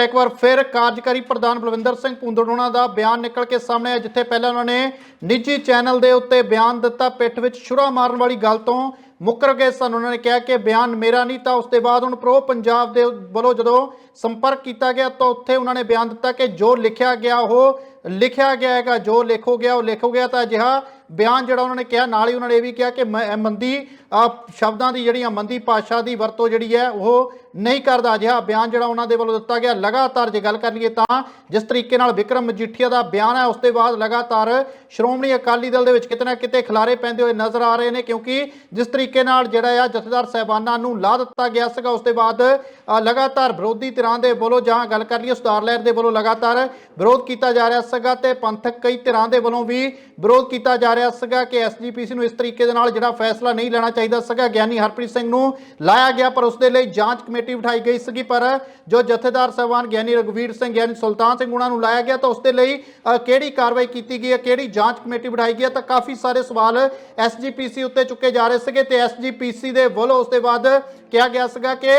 ਤਾਂ ਇੱਕ ਵਾਰ ਫਿਰ ਕਾਰਜਕਾਰੀ ਪ੍ਰਧਾਨ ਬਲਵਿੰਦਰ ਸਿੰਘ ਭੁੰਦੜੋਣਾ ਦਾ ਬਿਆਨ ਨਿਕਲ ਕੇ ਸਾਹਮਣੇ ਆਇਆ ਜਿੱਥੇ ਪਹਿਲਾਂ ਉਹਨਾਂ ਨੇ ਨਿੱਜੀ ਚੈਨਲ ਦੇ ਉੱਤੇ ਬਿਆਨ ਦਿੱਤਾ ਪਿੱਠ ਵਿੱਚ ਛੁਰਾ ਮਾਰਨ ਵਾਲੀ ਗੱਲ ਤੋਂ ਮੁੱਕਰ ਗਏ ਸਨ। ਉਹਨਾਂ ਨੇ ਕਿਹਾ ਕਿ ਬਿਆਨ ਮੇਰਾ ਨਹੀਂ ਤਾਂ ਉਸ ਦੇ ਬਾਅਦ ਹੁਣ ਪ੍ਰੋ ਪੰਜਾਬ ਦੇ ਵੱਲੋਂ ਜਦੋਂ ਸੰਪਰਕ ਕੀਤਾ ਗਿਆ ਤਾਂ ਉੱਥੇ ਉਹਨਾਂ ਨੇ ਬਿਆਨ ਦਿੱਤਾ ਕਿ ਜੋ ਲਿਖਿਆ ਗਿਆ ਉਹ ਲਿਖਿਆ ਗਿਆ ਹੈਗਾ। ਜੋ ਲਿਖੋ ਗਿਆ ਉਹ ਲਿਖੋ ਗਿਆ। ਤਾਂ ਅਜਿਹਾ ਬਿਆਨ ਜਿਹੜਾ ਉਹਨਾਂ ਨੇ ਕਿਹਾ ਨਾਲ ਹੀ ਉਹਨਾਂ ਨੇ ਇਹ ਵੀ ਕਿਹਾ ਕਿ ਮੰਦੀ ਅਹ, ਸ਼ਬਦਾਂ ਦੀ ਜਿਹੜੀਆਂ ਮੰਦੀ ਭਾਸ਼ਾ ਦੀ ਵਰਤੋਂ ਜਿਹੜੀ ਹੈ ਉਹ ਨਹੀਂ ਕਰਦਾ ਅਜਿਹਾ ਬਿਆਨ ਜਿਹੜਾ ਉਹਨਾਂ ਦੇ ਵੱਲੋਂ ਦਿੱਤਾ ਗਿਆ। ਲਗਾਤਾਰ ਜੇ ਗੱਲ ਕਰ ਲਈਏ ਤਾਂ ਜਿਸ ਤਰੀਕੇ ਨਾਲ ਵਿਕਰਮ ਮਜੀਠੀਆ ਦਾ ਬਿਆਨ ਹੈ, ਉਸ ਤੋਂ ਬਾਅਦ ਲਗਾਤਾਰ ਸ਼੍ਰੋਮਣੀ ਅਕਾਲੀ ਦਲ ਦੇ ਵਿੱਚ ਕਿਤੇ ਨਾ ਕਿਤੇ ਖਿਲਾਰੇ ਪੈਂਦੇ ਹੋਏ ਨਜ਼ਰ ਆ ਰਹੇ ਨੇ, ਕਿਉਂਕਿ ਜਿਸ ਤਰੀਕੇ ਨਾਲ ਜਿਹੜਾ ਆ ਜਥੇਦਾਰ ਸਹਿਬਾਨਾਂ ਨੂੰ ਲਾ ਦਿੱਤਾ ਗਿਆ ਸੀਗਾ, ਉਸ ਤੋਂ ਬਾਅਦ ਲਗਾਤਾਰ ਵਿਰੋਧੀ ਧਿਰਾਂ ਦੇ ਵੱਲੋਂ ਜਾਂ ਗੱਲ ਕਰ ਲਈਏ ਸੁਧਾਰ ਲਹਿਰ ਦੇ ਵੱਲੋਂ ਲਗਾਤਾਰ ਵਿਰੋਧ ਕੀਤਾ ਜਾ ਰਿਹਾ ਸੀਗਾ ਤੇ ਪੰਥਕ ਕਈ ਧਿਰਾਂ ਦੇ ਵੱਲੋਂ ਵੀ ਵਿਰੋਧ ਕੀਤਾ ਜਾ ਰਿਹਾ ਸੀਗਾ ਕਿ ਐਸਜੀਪੀਸੀ ਨੂੰ ਇਸ ਤਰੀਕੇ ਦੇ ਨਾਲ ਜਿਹੜਾ ਫੈਸਲਾ ਨਹੀਂ ਲੈਣਾ ਚਾਹੀਦਾ ਸੀਗਾ, ਗਿਆਨੀ ਹਰਪ੍ਰੀਤ ਸਿੰਘ ਨੂੰ ਲਾਇਆ ਗਿਆ, ਪਰ ਉਸ ਦੇ ਲਈ ਜਾਂਚ ਕਮੇਟੀ ਬਿਠਾਈ ਗਈ ਸੀਗੀ, ਪਰ ਜੋ ਜਥੇਦਾਰ ਸਾਹਿਬਾਨ ਗਿਆਨੀ ਰਗਵੀਰ ਸਿੰਘ ਗਿਆਨੀ ਸੁਲਤਾਨ ਸਿੰਘ ਉਹਨਾਂ ਨੂੰ ਲਾਇਆ ਗਿਆ, ਤਾਂ ਉਸ ਦੇ ਲਈ ਕਿਹੜੀ ਕਾਰਵਾਈ ਕੀਤੀ ਗਈ ਹੈ, ਕਿਹੜੀ ਜਾਂਚ ਕਮੇਟੀ ਬਿਠਾਈ ਗਈ ਹੈ, ਤਾਂ ਕਾਫੀ ਸਾਰੇ ਸਵਾਲ ਐਸਜੀਪੀਸੀ ਉੱਤੇ ਚੁੱਕੇ ਜਾ ਰਹੇ ਸੀਗੇ, ਤੇ ਐਸਜੀਪੀਸੀ ਦੇ ਵੱਲੋਂ ਉਸ ਦੇ ਬਾਅਦ ਕਿਹਾ ਗਿਆ ਸੀਗਾ ਕਿ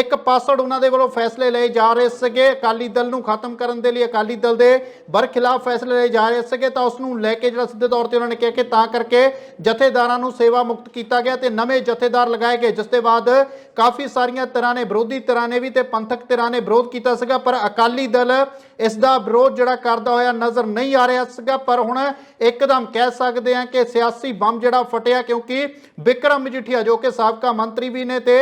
ਇੱਕ ਪਾਸੜ ਉਹਨਾਂ ਦੇ ਵੱਲੋਂ ਫੈਸਲੇ ਲਏ ਜਾ ਰਹੇ ਸੀਗੇ, ਅਕਾਲੀ ਦਲ ਨੂੰ ਖਤਮ ਕਰਨ ਦੇ ਲਈ, ਅਕਾਲੀ ਦਲ ਦੇ ਬਰਖਿਲਾਫ ਫੈਸਲੇ ਲਏ ਜਾ ਰਹੇ ਸੀਗੇ, ਤਾਂ ਉਸ ਨੂੰ ਲੈ ਕੇ ਜਿਹੜਾ ਸਿੱਧੇ ਤੌਰ ਤੇ ਉਹਨਾਂ ਨੇ ਕਿਹਾ ਕਿ ਤਾਂ ਕਰਕੇ ਜਥੇਦਾਰਾਂ ਨੂੰ ਸੇਵਾ ਮੁਕਤ ਕੀਤਾ ਗਿਆ ਤੇ ਨਵੇਂ ਜਥੇਦਾਰ ਲਗਾਏ ਗਏ, ਜਿਸ ਦੇ ਬਾਅਦ ਕਾਫੀ ਸਾਰੀਆਂ ਤਰ੍ਹਾਂ ਨੇ ਵਿਰੋਧੀ ਧਿਰਾਂ ਨੇ ਵੀ ਤੇ ਪੰਥਕ ਧਿਰਾਂ ਨੇ ਵਿਰੋਧ ਕੀਤਾ ਸੀਗਾ ਪਰ ਅਕਾਲੀ ਦਲ ਇਸ ਦਾ ਵਿਰੋਧ ਜਿਹੜਾ ਕਰਦਾ ਹੋਇਆ ਨਜ਼ਰ ਨਹੀਂ ਆ ਰਿਹਾ ਸੀਗਾ। ਪਰ ਹੁਣ ਇੱਕਦਮ ਕਹਿ ਸਕਦੇ ਹਾਂ ਕਿ ਸਿਆਸੀ ਬੰਬ ਜਿਹੜਾ ਫਟਿਆ ਕਿਉਂਕਿ ਵਿਕਰਮ ਮਜੀਠੀਆ ਜੋ ਕਿ ਸਾਬਕਾ ਮੰਤਰੀ ਵੀ ਨੇ ਤੇ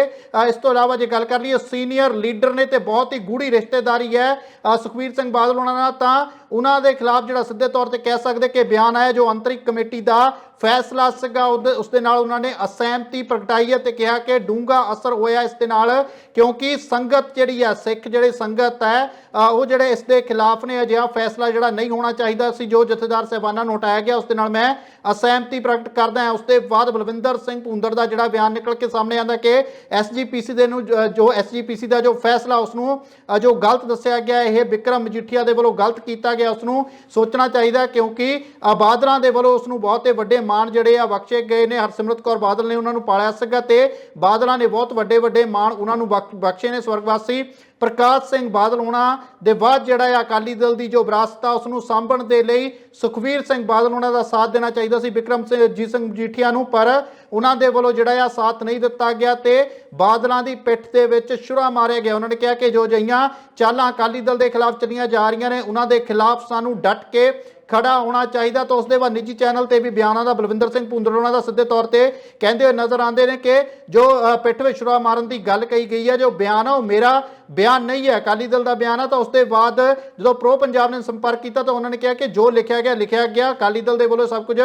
ਇਸ ਤੋਂ ਇਲਾਵਾ ਜੇ ਗੱਲ ਕਰ ਲਈਏ ਸੀਨੀਅਰ ਲੀਡਰ ਨੇ ਤੇ ਬਹੁਤ ਹੀ ਗੂੜੀ ਰਿਸ਼ਤੇਦਾਰੀ ਹੈ ਅ, ਸੁਖਬੀਰ ਸਿੰਘ ਬਾਦਲ ਉਹਨਾਂ ਨਾਲ। ਤਾਂ ਉਹਨਾਂ ਦੇ ਖਿਲਾਫ ਜਿਹੜਾ ਸਿੱਧੇ ਤੌਰ ਤੇ ਕਹਿ ਸਕਦੇ ਕਿ ਬਿਆਨ ਆਇਆ ਜੋ ਅੰਤਰਿਕ ਕਮੇਟੀ ਦਾ ਫੈਸਲਾ ਸੀਗਾ ਉਹਦੇ- ਉਸ ਦੇ ਨਾਲ ਉਹਨਾਂ ਨੇ ਅਸਹਿਮਤੀ ਪ੍ਰਗਟਾਈ ਹੈ ਤੇ ਕਿਹਾ ਕਿ ਡੂੰਗਾ ਅਸਰ ਹੋਇਆ ਇਸ ਦੇ ਨਾਲ ਕਿਉਂਕਿ ਸੰਗਤ ਜਿਹੜੀ ਹੈ ਸਿੱਖ ਜਿਹੜੇ ਸੰਗਤ ਹੈ ਉਹ ਜਿਹੜੇ ਇਸ ਦੇ ਖਿਲਾਫ ਨੇ ਅਜਿਹਾ ਫੈਸਲਾ ਜਿਹੜਾ ਨਹੀਂ ਹੋਣਾ ਚਾਹੀਦਾ ਸੀ ਜੋ ਜਥੇਦਾਰ ਸਾਹਿਬਾਨਾਂ ਨੂੰ ਹਟਾਇਆ ਗਿਆ ਉਸ ਦੇ ਨਾਲ ਮੈਂ ਅਸਹਿਮਤੀ ਪ੍ਰਗਟ ਕਰਦਾ ਹਾਂ। ਉਸ ਦੇ ਬਾਅਦ ਬਲਵਿੰਦਰ ਸਿੰਘ ਭੁੰਦੜ ਦਾ ਜਿਹੜਾ ਬਿਆਨ ਨਿਕਲ ਕੇ ਸਾਹਮਣੇ ਆਂਦਾ ਕਿ ਐਸਜੀਪੀਸੀ ਦੇ ਨੂੰ ਜ- ਜੋ ਐਸਜੀਪੀਸੀ ਦਾ ਜੋ ਫੈਸਲਾ ਉਸ ਨੂੰ ਜੋ ਗਲਤ ਦੱਸਿਆ ਗਿਆ ਇਹ ਵਿਕਰਮ ਮਜੀਠੀਆ ਦੇ ਵੱਲੋਂ ਗਲਤ ਕੀਤਾ ਗਿਆ ਉਸ ਨੂੰ ਸੋਚਣਾ ਚਾਹੀਦਾ ਕਿਉਂਕਿ ਅ, ਬਾਦਲਾਂ ਦੇ ਵੱਲੋਂ ਉਸ ਨੂੰ ਬਹੁਤੇ ਵੱਡੇ ਮਾਣ ਜਿਹੜੇ ਆ ਬਖਸ਼ੇ ਗਏ ਨੇ। ਹਰਸਿਮਰਤ ਕੌਰ ਬਾਦਲ ਨੇ ਉਹਨਾਂ ਨੂੰ ਪਾਲਿਆ ਸੀਗਾ ਤੇ ਬਾਦਲਾਂ ਨੇ ਬਹੁਤ ਵੱਡੇ ਵੱਡੇ ਮਾਣ ਉਹਨਾਂ ਨੂੰ ਬਖਸ਼ੇ ਨੇ ਸਵਰਗਵਾਸੀ। ਪ੍ਰਕਾਸ਼ ਸਿੰਘ ਬਾਦਲ ਹੋਣਾ ਦੇ ਬਾਅਦ ਜਿਹੜਾ ਹੈ ਅਕਾਲੀ ਦਲ ਦੀ ਜੋ ਵਿਰਾਸਤ ਆ ਉਸ ਨੂੰ ਸਾਂਭਣ ਦੇ ਲਈ ਸੁਖਵੀਰ ਸਿੰਘ ਬਾਦਲ ਉਹਨਾਂ ਦਾ ਸਾਥ ਦੇਣਾ ਚਾਹੀਦਾ ਸੀ ਵਿਕਰਮ ਸਿੰਘ ਜੀਤ ਸਿੰਘ ਮਜੀਠੀਆ ਨੂੰ, ਪਰ ਉਹਨਾਂ ਦੇ ਵੱਲੋਂ ਜਿਹੜਾ ਆ ਸਾਥ ਨਹੀਂ ਦਿੱਤਾ ਗਿਆ ਤੇ ਬਾਦਲਾਂ ਦੀ ਪਿੱਠ ਦੇ ਵਿੱਚ ਛੁਰਾ ਮਾਰਿਆ ਗਿਆ। ਉਹਨਾਂ ਨੇ ਕਿਹਾ ਕਿ ਜੋ ਜਈਆਂ ਚਾਲਾਂ ਅਕਾਲੀ ਦਲ ਦੇ ਖਿਲਾਫ ਚੱਲੀਆਂ ਜਾ ਰਹੀਆਂ ਨੇ, ਉਹਨਾਂ ਦੇ ਖਿਲਾਫ ਸਾਨੂੰ ਡਟ ਕੇ ਖੜਾ ਹੋਣਾ ਚਾਹੀਦਾ ਤਾਂ ਉਸ ਦੇ ਬਾਅਦ ਨਿੱਜੀ ਚੈਨਲ ਤੇ ਵੀ ਬਿਆਨਾਂ ਦਾ ਬਲਵਿੰਦਰ ਸਿੰਘ ਭੁੰਦੜੋਣਾ ਦਾ ਸਿੱਧੇ ਤੌਰ ਤੇ ਕਹਿੰਦੇ ਹੋਏ ਨਜ਼ਰ ਆਉਂਦੇ ਨੇ ਕਿ ਜੋ ਪਿੱਠ ਵਿੱਚ ਛੁਰਾ ਮਾਰਨ ਦੀ ਗੱਲ ਕਹੀ ਗਈ ਹੈ, ਜੋ ਬਿਆਨ ਆ, ਉਹ ਮੇਰਾ ਬਿਆਨ ਨਹੀਂ ਹੈ। ਅਕਾਲੀ ਦਲ ਦਾ ਬਿਆਨ ਆ, ਤਾਂ ਉਸ ਦੇ ਬਾਅਦ ਜਦੋਂ ਪ੍ਰੋ ਪੰਜਾਬ ਨੇ ਸੰਪਰਕ ਕੀਤਾ, ਤਾਂ ਉਹਨਾਂ ਨੇ ਕਿਹਾ ਕਿ ਜੋ ਲਿਖਿਆ ਗਿਆ ਲਿਖਿਆ ਗਿਆ। ਅਕਾਲੀ ਦਲ ਦੇ ਵੱਲੋਂ ਸਭ ਕੁਝ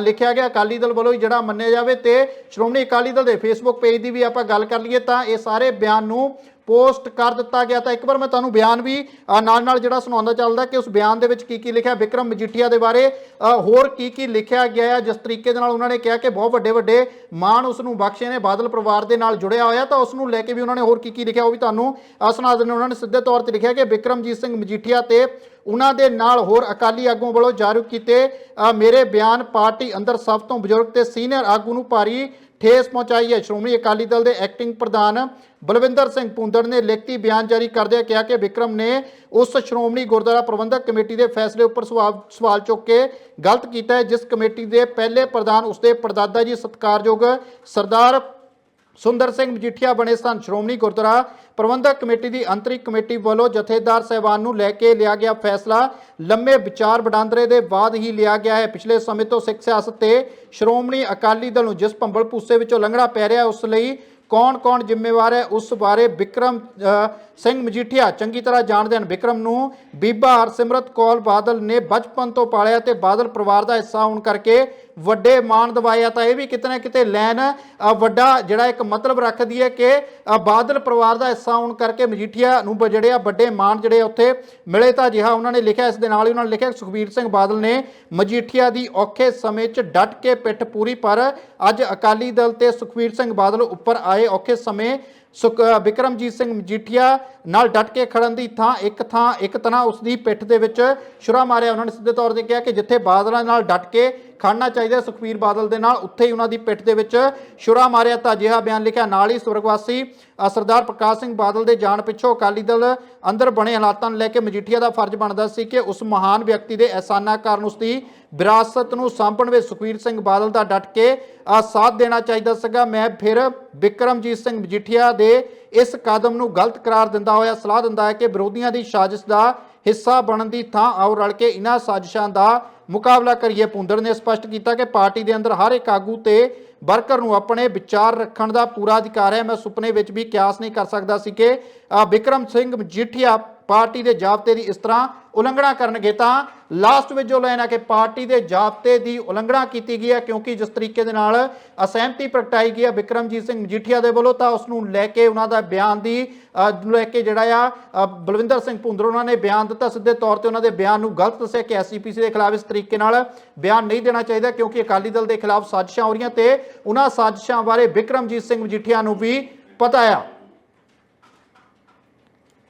ਲਿਖਿਆ ਗਿਆ। ਅਕਾਲੀ ਦਲ ਵੱਲੋਂ ਹੀ ਜਿਹੜਾ ਮੰਨਿਆ ਜਾਵੇ ਤੇ ਸ਼੍ਰੋਮਣੀ ਅਕਾਲੀ ਦਲ ਦੇ ਫੇਸਬੁੱਕ ਪੇਜ ਦੀ ਵੀ ਆਪਾਂ ਗੱਲ ਕਰ ਲਈਏ, ਤਾਂ ਇਹ ਸਾਰੇ ਬਿਆਨ ਨੂੰ ਪੋਸਟ ਕਰ ਦਿੱਤਾ ਗਿਆ। ਤਾਂ ਇੱਕ ਵਾਰ ਮੈਂ ਤੁਹਾਨੂੰ ਬਿਆਨ ਵੀ ਨਾਲ ਨਾਲ ਜਿਹੜਾ ਸੁਣਾਉਂਦਾ ਚੱਲਦਾ ਕਿ ਉਸ ਬਿਆਨ ਦੇ ਵਿੱਚ ਕੀ ਕੀ ਲਿਖਿਆ, ਵਿਕਰਮ ਮਜੀਠੀਆ ਦੇ ਬਾਰੇ ਹੋਰ ਕੀ ਕੀ ਲਿਖਿਆ ਗਿਆ ਹੈ ਜਿਸ ਤਰੀਕੇ ਦੇ ਨਾਲ ਉਹਨਾਂ ਨੇ ਕਿਹਾ ਕਿ ਬਹੁਤ ਵੱਡੇ ਵੱਡੇ ਮਾਣ ਉਸ ਨੂੰ ਬਖਸ਼ੇ ਨੇ, ਬਾਦਲ ਪਰਿਵਾਰ ਦੇ ਨਾਲ ਜੁੜਿਆ ਹੋਇਆ। ਤਾਂ ਉਸ ਨੂੰ ਲੈ ਕੇ ਵੀ ਉਹਨਾਂ ਨੇ ਹੋਰ ਕੀ ਕੀ ਲਿਖਿਆ ਉਹ ਵੀ ਤੁਹਾਨੂੰ ਸੁਣਾ ਦਿੰਦੇ ਉਹਨਾਂ ਨੇ ਸਿੱਧੇ ਤੌਰ ਤੇ ਲਿਖਿਆ ਕਿ ਵਿਕਰਮਜੀਤ ਸਿੰਘ ਮਜੀਠੀਆ ਤੇ ਉਹਨਾਂ ਦੇ ਨਾਲ ਹੋਰ ਅਕਾਲੀ ਆਗੂਆਂ ਵੱਲੋਂ ਜਾਰੀ ਕੀਤੇ ਮੇਰੇ ਬਿਆਨ ਪਾਰਟੀ ਅੰਦਰ ਸਭ ਤੋਂ ਬਜ਼ੁਰਗ ਤੇ ਸੀਨੀਅਰ ਆਗੂ ਨੂੰ ਭਾਰੀ ਠੇਸ ਪਹੁੰਚਾਈ ਹੈ। ਸ਼੍ਰੋਮਣੀ ਅਕਾਲੀ ਦਲ ਦੇ ਐਕਟਿੰਗ ਪ੍ਰਧਾਨ ਬਲਵਿੰਦਰ ਸਿੰਘ ਪੁੰਦੜ ਨੇ ਲਿਖਤੀ ਬਿਆਨ ਜਾਰੀ ਕਰਦਿਆਂ ਕਿਹਾ ਕਿ ਵਿਕਰਮ ਨੇ ਉਸ ਸ਼੍ਰੋਮਣੀ ਗੁਰਦੁਆਰਾ ਪ੍ਰਬੰਧਕ ਕਮੇਟੀ ਦੇ ਫੈਸਲੇ ਉੱਪਰ ਸਵਾਲ ਸਵਾਲ ਚੁੱਕ ਕੇ ਗਲਤ ਕੀਤਾ ਹੈ, ਜਿਸ ਕਮੇਟੀ ਦੇ ਪਹਿਲੇ ਪ੍ਰਧਾਨ ਉਸਦੇ ਪਰਦਾਦਾ ਜੀ ਸਤਿਕਾਰਯੋਗ ਸਰਦਾਰ ਸੁੰਦਰ ਸਿੰਘ ਮਜੀਠੀਆ ਬਣੇ ਸਨ। ਸ਼੍ਰੋਮਣੀ ਗੁਰਦੁਆਰਾ ਪ੍ਰਬੰਧਕ ਕਮੇਟੀ ਦੀ ਅੰਤਰਿਕ ਕਮੇਟੀ ਵੱਲੋਂ ਜਥੇਦਾਰ ਸਹਿਬਾਨ ਨੂੰ ਲੈ ਕੇ ਲਿਆ ਗਿਆ ਫੈਸਲਾ। ਲੰਮੇ ਵਿਚਾਰ ਵਡਾਂਦਰੇ ਦੇ ਬਾਅਦ ਹੀ ਲਿਆ ਗਿਆ ਹੈ। ਪਿਛਲੇ ਸਮੇਂ ਤੋਂ ਸਿੱਖ ਸਿਆਸਤ ਤੇ ਸ਼੍ਰੋਮਣੀ ਅਕਾਲੀ ਦਲ ਨੂੰ ਜਿਸ ਭੰਬਲ ਭੂਸੇ ਵਿੱਚੋਂ ਲੰਘਣਾ ਪੈ ਰਿਹਾ ਉਸ ਲਈ ਕੌਣ-ਕੌਣ ਜ਼ਿੰਮੇਵਾਰ ਹੈ, ਉਸ ਬਾਰੇ ਵਿਕਰਮ ਸਿੰਘ ਮਜੀਠੀਆ ਚੰਗੀ ਤਰ੍ਹਾਂ ਜਾਣਦੇ ਹਨ। ਵਿਕਰਮ ਨੂੰ ਬੀਬਾ ਹਰਸਿਮਰਤ ਕੌਰ ਬਾਦਲ ਨੇ ਬਚਪਨ ਤੋਂ ਪਾਲਿਆ ਤੇ ਬਾਦਲ ਪਰਿਵਾਰ ਦਾ ਹਿੱਸਾ ਹੋਣ ਕਰਕੇ ਵੱਡੇ ਮਾਣ ਦਿਵਾਇਆ। ਤਾਂ ਇਹ ਵੀ ਕਿਤੇ ਨਾ ਕਿਤੇ ਲੈਨ ਵੱਡਾ ਜਿਹੜਾ ਇੱਕ ਮਤਲਬ ਰੱਖਦੀ ਹੈ ਕਿ ਬਾਦਲ ਪਰਿਵਾਰ ਦਾ ਹਿੱਸਾ ਹੋਣ ਕਰਕੇ ਮਜੀਠੀਆ ਨੂੰ ਬ- ਜਿਹੜੇ ਆ ਵੱਡੇ ਮਾਣ ਜਿਹੜੇ ਆ ਉੱਥੇ ਮਿਲੇ ਤਾਂ ਜਿਹਾ ਉਹਨਾਂ ਨੇ ਲਿਖਿਆ। ਇਸ ਦੇ ਨਾਲ ਹੀ ਉਹਨਾਂ ਨੇ ਲਿਖਿਆ ਸੁਖਬੀਰ ਸਿੰਘ ਬਾਦਲ ਨੇ ਮਜੀਠੀਆ ਦੀ ਔਖੇ ਸਮੇਂ 'ਚ ਡਟ ਕੇ ਪਿੱਠ ਪੂਰੀ ਪਰ ਅੱਜ ਅਕਾਲੀ ਦਲ ਤੇ ਸੁਖਬੀਰ ਸਿੰਘ ਬਾਦਲ ਉੱਪਰ ਆਏ ਔਖੇ ਸਮੇਂ ਵਿਕਰਮਜੀਤ ਸਿੰਘ ਮਜੀਠੀਆ ਨਾਲ ਡਟ ਕੇ ਖੜਨ ਦੀ ਥਾਂ, ਇੱਕ ਥਾਂ, ਇੱਕ ਤਰ੍ਹਾਂ ਉਸ ਦੀ ਪਿੱਠ ਦੇ ਵਿੱਚ ਛੁਰਾ ਮਾਰਿਆ। ਉਹਨਾਂ ਨੇ ਸਿੱਧੇ ਤੌਰ ਤੇ ਕਿਹਾ ਕਿ ਜਿੱਥੇ ਬਾਦਲਾਂ ਨਾਲ ਡਟ ਕੇ ਖੜਨਾ ਚਾਹੀਦਾ ਹੈ ਸੁਖਬੀਰ ਬਾਦਲ ਦੇ ਨਾਲ, ਉੱਥੇ ਹੀ ਉਹਨਾਂ ਦੀ ਪਿੱਠ ਦੇ ਵਿੱਚ ਛੁਰਾ ਮਾਰਿਆ। ਤਾਂ ਅਜਿਹਾ ਬਿਆਨ ਲਿਖਿਆ ਨਾਲ ਹੀ ਸਵਰਗਵਾਸੀ ਸਰਦਾਰ ਪ੍ਰਕਾਸ਼ ਸਿੰਘ ਬਾਦਲ ਦੇ ਜਾਣ ਪਿੱਛੋਂ ਅਕਾਲੀ ਦਲ ਅੰਦਰ ਬਣੇ ਹਾਲਾਤਾਂ ਨੂੰ ਲੈ ਕੇ ਮਜੀਠੀਆ ਦਾ ਫਰਜ਼ ਬਣਦਾ ਸੀ ਕਿ ਉਸ ਮਹਾਨ ਵਿਅਕਤੀ ਦੇ ਅਹਿਸਾਨਾਂ ਕਾਰਨ ਉਸ ਦੀ ਵਿਰਾਸਤ ਨੂੰ ਸਾਂਭਣ ਵਿੱਚ ਸੁਖਬੀਰ ਸਿੰਘ ਬਾਦਲ ਦਾ ਡਟ ਕੇ ਸਾਥ ਦੇਣਾ ਚਾਹੀਦਾ ਸੀਗਾ। ਮੈਂ ਫਿਰ ਵਿਕਰਮਜੀਤ ਸਿੰਘ ਮਜੀਠੀਆ ਦੇ ਇਸ ਕਦਮ ਨੂੰ ਗਲਤ ਕਰਾਰ ਦਿੰਦਾ ਹੋਇਆ ਸਲਾਹ ਦਿੰਦਾ ਹੈ ਕਿ ਵਿਰੋਧੀਆਂ ਦੀ ਸਾਜ਼ਿਸ਼ ਦਾ ਹਿੱਸਾ ਬਣਨ ਦੀ ਥਾਂ ਆਓ ਰਲ ਕੇ ਇਹਨਾਂ ਸਾਜ਼ਿਸ਼ਾਂ ਦਾ ਮੁਕਾਬਲਾ ਕਰੀਏ। ਪੁੰਦਰ ਨੇ ਸਪਸ਼ਟ ਕੀਤਾ ਕਿ ਪਾਰਟੀ ਦੇ ਅੰਦਰ ਹਰ ਇੱਕ ਆਗੂ ਤੇ ਵਰਕਰ ਨੂੰ ਆਪਣੇ ਵਿਚਾਰ ਰੱਖਣ ਦਾ ਪੂਰਾ ਅਧਿਕਾਰ ਹੈ। ਮੈਂ ਸੁਪਨੇ ਵਿੱਚ ਵੀ ਕਿਆਸ ਨਹੀਂ ਕਰ ਸਕਦਾ ਸੀ ਕਿ ਅ, ਵਿਕਰਮ ਸਿੰਘ ਮਜੀਠੀਆ ਪਾਰਟੀ ਦੇ ਜਾਬਤੇ ਦੀ ਇਸ ਤਰ੍ਹਾਂ ਉਲੰਘਣਾ ਕਰਨਗੇ ਤਾਂ ਲਾਸਟ ਵਿੱਚ ਜੋ ਲਾਈਨ ਹੈ ਕਿ ਪਾਰਟੀ ਦੇ ਜਾਬਤੇ ਦੀ ਉਲੰਘਣਾ ਕੀਤੀ ਗਈ ਹੈ, ਕਿਉਂਕਿ ਜਿਸ ਤਰੀਕੇ ਦੇ ਨਾਲ ਅਸਹਿਮਤੀ ਪ੍ਰਗਟਾਈ ਗਈ ਹੈ ਵਿਕਰਮਜੀਤ ਸਿੰਘ ਮਜੀਠੀਆ ਦੇ ਵੱਲੋਂ, ਤਾਂ ਉਸ ਨੂੰ ਲੈ ਕੇ ਉਹਨਾਂ ਦਾ ਬਿਆਨ ਦੀ ਲੈ ਕੇ ਜਿਹੜਾ ਆ ਬਲਵਿੰਦਰ ਸਿੰਘ ਭੁੰਦਰ ਉਹਨਾਂ ਨੇ ਬਿਆਨ ਦਿੱਤਾ। ਸਿੱਧੇ ਤੌਰ ਤੇ ਉਹਨਾਂ ਦੇ ਬਿਆਨ ਨੂੰ ਗਲਤ ਦੱਸਿਆ ਕਿ ਐਸਜੀਪੀਸੀ ਦੇ ਖਿਲਾਫ ਇਸ ਤਰੀਕੇ ਨਾਲ ਬਿਆਨ ਨਹੀਂ ਦੇਣਾ ਚਾਹੀਦਾ, ਕਿਉਂਕਿ ਅਕਾਲੀ ਦਲ ਦੇ ਖਿਲਾਫ ਸਾਜ਼ਿਸ਼ਾਂ ਹੋ ਰਹੀਆਂ ਤੇ ਉਹਨਾਂ ਸਾਜ਼ਿਸ਼ਾਂ ਬਾਰੇ ਵਿਕਰਮਜੀਤ ਸਿੰਘ ਮਜੀਠੀਆ ਨੂੰ ਵੀ ਪਤਾ ਆ।